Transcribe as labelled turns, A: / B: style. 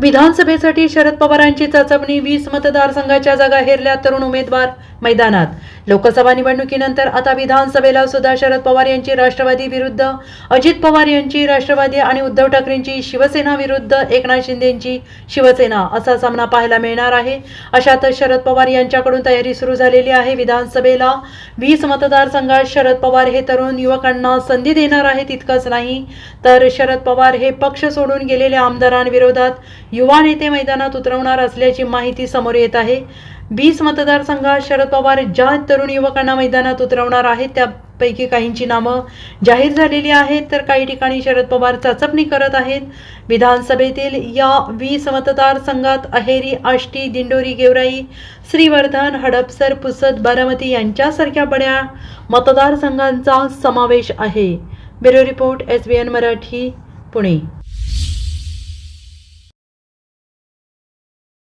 A: विधानसभेसाठी शरद पवारांची चाचपणी वीस मतदारसंघाच्या जागा हेरल्या तरुण उमेदवार मैदानात. लोकसभा निवडणुकीनंतर आता विधानसभेला सुद्धा शरद पवार यांची राष्ट्रवादी विरुद्ध अजित पवार यांची राष्ट्रवादी आणि उद्धव ठाकरेंची शिवसेना विरुद्ध एकनाथ शिंदेंची शिवसेना असा सामना पाहायला मिळणार आहे. अशातच शरद पवार यांच्याकडून तयारी सुरू झालेली आहे. विधानसभेला वीस मतदारसंघात शरद पवार हे तरुण युवकांना संधी देणार आहे तितकंच नाही तर शरद पवार हे पक्ष सोडून गेलेल्या आमदारांविरोधात युवा नेते मैदानात उतरवणार असल्याची माहिती समोर येत आहे. वीस मतदारसंघात शरद पवार ज्या तरुण युवकांना मैदानात उतरवणार आहेत त्यापैकी काहींची नामं जाहीर झालेली आहेत. तर काही ठिकाणी शरद पवार चाचपणी करत आहेत. विधानसभेतील या वीस मतदारसंघात अहेरी आष्टी दिंडोरी गेवराई श्रीवर्धन हडपसर पुसद बारामती यांच्यासारख्या बड्या मतदारसंघांचा समावेश आहे. Bureau report S B N Marathi Pune.